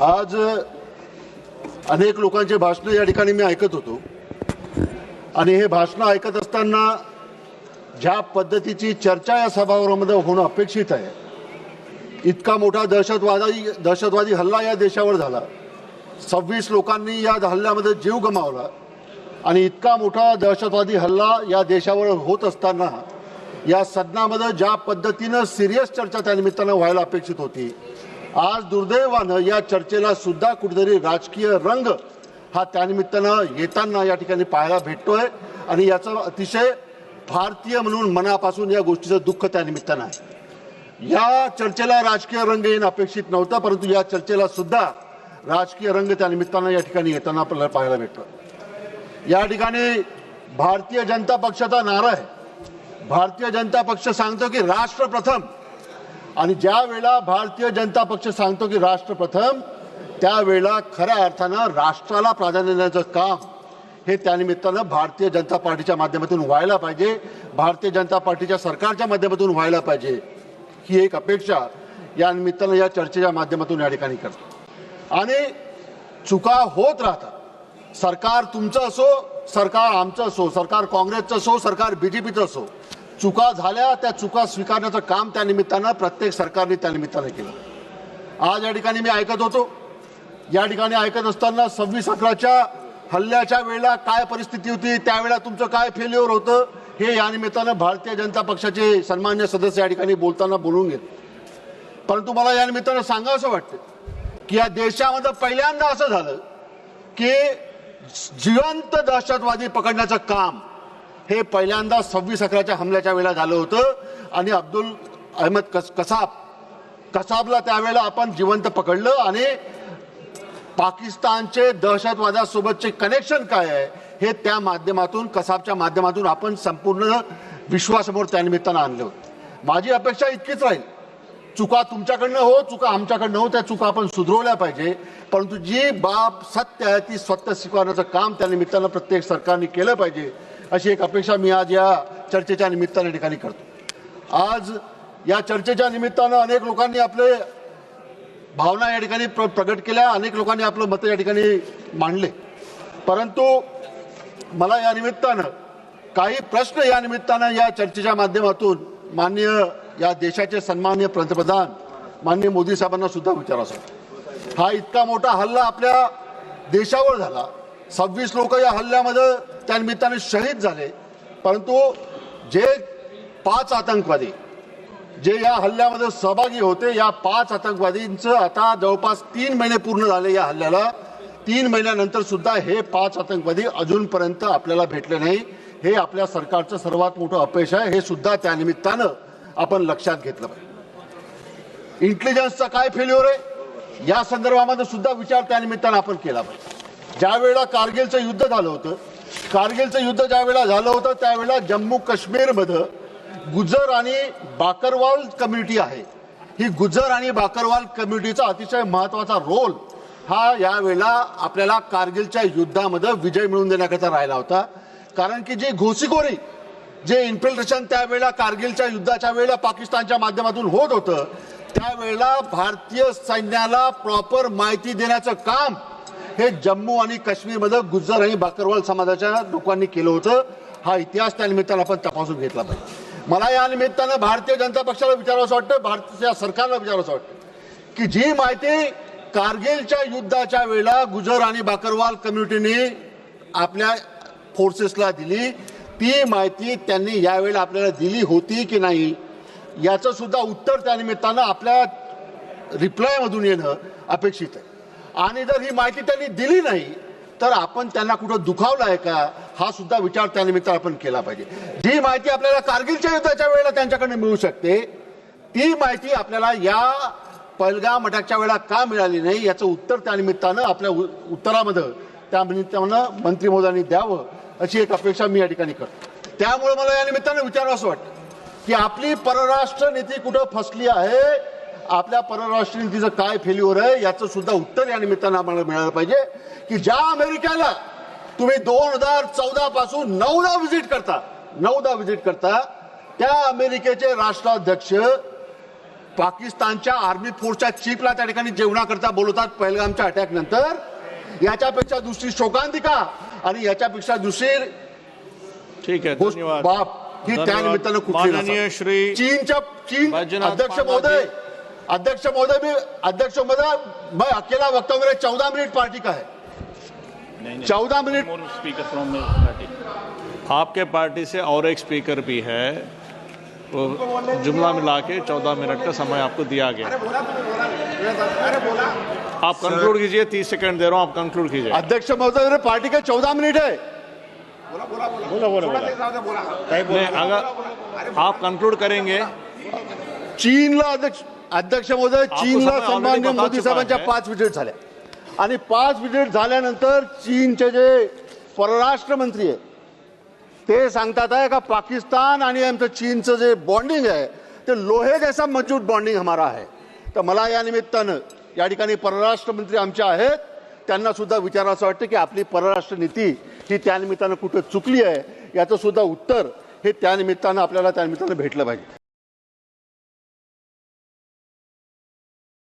आज अनेक लोकांचे भाषणं या ठिकाणी मी ऐकत होतो. आणि हे भाषणं ऐकत असताना ज्या पद्धतीची चर्चा या सभागृहामध्ये होणं अपेक्षित आहे इतका मोठा दहशतवादी दहशतवादी हल्ला या देशावर झाला. सव्वीस लोकांनी या हल्ल्यामध्ये जीव गमावला आणि इतका मोठा दहशतवादी हल्ला या देशावर होत असताना या सदनामध्ये ज्या पद्धतीनं सिरियस चर्चा त्यानिमित्तानं व्हायला अपेक्षित होती आज दुर्दैवानं या चर्चेला सुद्धा कुठेतरी राजकीय रंग हा त्यानिमित्तानं येताना या ठिकाणी पाहायला भेटतोय. आणि याचं अतिशय भारतीय म्हणून मनापासून या गोष्टीचं दुःख त्यानिमित्तानं आहे. या चर्चेला राजकीय रंग येणं अपेक्षित नव्हता परंतु या चर्चेला सुद्धा राजकीय रंग त्यानिमित्तानं या ठिकाणी येताना आपल्याला पाहायला भेटतो या ठिकाणी भारतीय जनता पक्षाचा नारा आहे. भारतीय जनता पक्ष सांगतो की राष्ट्र प्रथम आणि ज्या वेळेला भारतीय जनता पक्ष सांगतो की राष्ट्र प्रथम त्यावेळेला खऱ्या अर्थानं राष्ट्राला प्राधान्य देण्याचं काम हे त्यानिमित्तानं भारतीय जनता पार्टीच्या माध्यमातून व्हायला पाहिजे. भारतीय जनता पार्टीच्या सरकारच्या माध्यमातून व्हायला पाहिजे. ही एक अपेक्षा या निमित्तानं या चर्चेच्या माध्यमातून या ठिकाणी करतो. आणि चुका होत राहतात. सरकार तुमचं असो सरकार आमचं असो सरकार काँग्रेसचं असो सरकार बीजेपीचं असो चुका झाल्या त्या चुका स्वीकारण्याचं काम त्या निमित्तानं प्रत्येक सरकारने त्या निमित्तानं केलं. आज या ठिकाणी मी ऐकत होतो या ठिकाणी ऐकत असताना सव्वीस अकराच्या हल्ल्याच्या वेळेला काय परिस्थिती होती त्यावेळेला तुमचं काय फेल्युअर होतं हे या निमित्तानं भारतीय जनता पक्षाचे सन्मान्य सदस्य या ठिकाणी बोलताना बोलून घेत परंतु मला या निमित्तानं असं वाटतं की या देशामध्ये पहिल्यांदा असं झालं की जिवंत दहशतवादी पकडण्याचं काम हे पहिल्यांदा सव्वीस अकराच्या हमल्याच्या वेळेला झालं होतं. आणि अब्दुल अहमद कस कसाब कसाबला त्यावेळेला आपण जिवंत पकडलं. आणि पाकिस्तानचे दहशतवादासोबतचे कनेक्शन काय आहे हे त्या माध्यमातून कसाबच्या माध्यमातून आपण संपूर्ण विश्वासमोर त्यानिमित्तानं आणलं होतं. माझी अपेक्षा इतकीच राहील. चुका तुमच्याकडनं हो चुका आमच्याकडनं हो त्या चुका आपण सुधरवल्या पाहिजे. परंतु जी बाब सत्य आहे ती स्वतः स्वीकारण्याचं काम त्या निमित्तानं प्रत्येक सरकारने केलं पाहिजे अशी एक अपेक्षा मी आज या चर्चेच्या निमित्ताने या ठिकाणी करतो. आज या चर्चेच्या निमित्तानं अनेक लोकांनी आपले भावना या ठिकाणी प्र प्रकट केल्या अनेक लोकांनी आपलं मतं या ठिकाणी मांडले. परंतु मला या निमित्तानं काही प्रश्न या निमित्तानं या चर्चेच्या माध्यमातून माननीय या देशाचे सन्माननीय पंतप्रधान माननीय मोदी साहेबांना सुद्धा विचारायचा हा इतका मोठा हल्ला आपल्या देशावर झाला. सव्वीस लोक या हल्ल्यामध्ये त्या निमित्ताने शहीद झाले. परंतु जे पाच आतंकवादी जे या हल्ल्यामध्ये सहभागी होते या पाच आतंकवादींचं आता जवळपास तीन महिने पूर्ण झाले या हल्ल्याला. तीन महिन्यानंतर सुद्धा हे पाच आतंकवादी अजूनपर्यंत आपल्याला भेटले नाही. हे आपल्या सरकारचं सर्वात मोठं अपयश आहे. हे सुद्धा त्यानिमित्तानं आपण लक्षात घेतलं पाहिजे. इंटेलिजन्सचा काय फेल्युअर आहे? या संदर्भामध्ये सुद्धा विचार त्यानिमित्तानं आपण केला पाहिजे. ज्या वेळेला कारगिलचं युद्ध झालं होतं कारगिलचं युद्ध ज्या वेळेला झालं होतं त्यावेळेला जम्मू काश्मीरमध्ये गुजर आणि बाकरवाल कम्युनिटी आहे. ही गुजर आणि बाकरवाल कम्युनिटीचा अतिशय महत्त्वाचा रोल हा यावेळेला आपल्याला कारगिलच्या युद्धामध्ये विजय मिळवून देण्याकरता राहिला होता. कारण की जी घोसीखोरी जे इन्फिल्ट्रेशन त्यावेळेला कारगिलच्या युद्धाच्या वेळेला पाकिस्तानच्या माध्यमातून होत होतं त्यावेळेला भारतीय सैन्याला प्रॉपर माहिती देण्याचं काम हे जम्मू आणि काश्मीरमध्ये गुज्जर आणि बाकरवाल समाजाच्या लोकांनी केलं होतं. हा इतिहास त्या निमित्तानं आपण तपासून घेतला पाहिजे. मला या निमित्तानं भारतीय जनता पक्षाला विचारावं वाटतं भारतीय सरकारला विचारावं वाटतं. की जी माहिती कारगिलच्या युद्धाच्या वेळेला गुजर आणि बाकरवाल कम्युनिटीने आपल्या फोर्सेसला दिली ती माहिती त्यांनी यावेळेला आपल्याला दिली होती की नाही याचं सुद्धा उत्तर त्या निमित्तानं आपल्या रिप्लायमधून येणं अपेक्षित आहे. आणि जर ही माहिती त्यांनी दिली नाही तर आपण त्यांना कुठं दुखावलं आहे का हा सुद्धा विचार त्यानिमित्त आपण केला पाहिजे. जी माहिती आपल्याला कारगिलच्या युद्धाच्या वेळेला त्यांच्याकडनं मिळू शकते ती माहिती आपल्याला या पहलगाम अटॅकच्या वेळेला का मिळाली नाही याचं उत्तर त्यानिमित्तानं आपल्या उ- उत्तरामध्ये त्या निमित्तानं मंत्री महोदयांनी द्यावं अशी एक अपेक्षा मी या ठिकाणी करतो. त्यामुळे मला या निमित्तानं विचारावं असं वाटतं की आपली परराष्ट्र नीती कुठं फसली आहे आपल्या परराष्ट्र नीतीचं काय फेल्युअर आहे याचं सुद्धा उत्तर या निमित्तानं आम्हाला मिळालं पाहिजे की ज्या अमेरिकेला तुम्ही दोन हजार चौदा पासून नऊदा व्हिजिट करता नऊदा व्हिजिट करता त्या अमेरिकेचे राष्ट्राध्यक्ष पाकिस्तानच्या आर्मी फोर्सच्या चीफला त्या ठिकाणी जेवणाकरता बोलवतात पहलगामच्या अटॅक नंतर याच्यापेक्षा दुसरी शोकांतिका आणि याच्यापेक्षा दुसरी ठीक है गोष्ट धन्यवाद बाप ही त्या. निमित्तानं कुठली चीनच्या चीन अध्यक्ष महोदय. अध्यक्ष महोदय भी अध्यक्ष महोदय मैं अकेला वक्ता हूँ, मेरे चौदह मिनट पार्टी का है। चौदह मिनट स्पीकर फ्रॉम पार्टी आपके पार्टी से और एक स्पीकर भी है। वो जुमला मिला के चौदह मिनट का समय आपको दिया गया। आप कंक्लूड कीजिए तीस सेकंड दे रहा हूँ आप कंक्लूड कीजिए। अध्यक्ष महोदय मेरे पार्टी का चौदह मिनट है। नहीं अगर आप कंक्लूड करेंगे। चीनला अध्यक्ष अध्यक्ष महोदय चीनला सन्मान्य मोदी साहेबांच्या. पाच विजिट झाल्या. आणि पाच विजिट झाल्यानंतर चीनचे जे परराष्ट्र मंत्री आहे ते सांगतात आहे का पाकिस्तान आणि आमचं चीनचं जे बॉन्डिंग आहे ते लोहे जैसा मजबूत बॉन्डिंग हमारा आहे. तर मला या निमित्तानं या ठिकाणी परराष्ट्र मंत्री आमचे आहेत त्यांना सुद्धा विचारावं वाटतं की आपली परराष्ट्र नीती ही त्या निमित्तानं कुठं चुकली आहे याचं सुद्धा उत्तर हे त्या निमित्तानं आपल्याला त्या निमित्तानं भेटलं पाहिजे.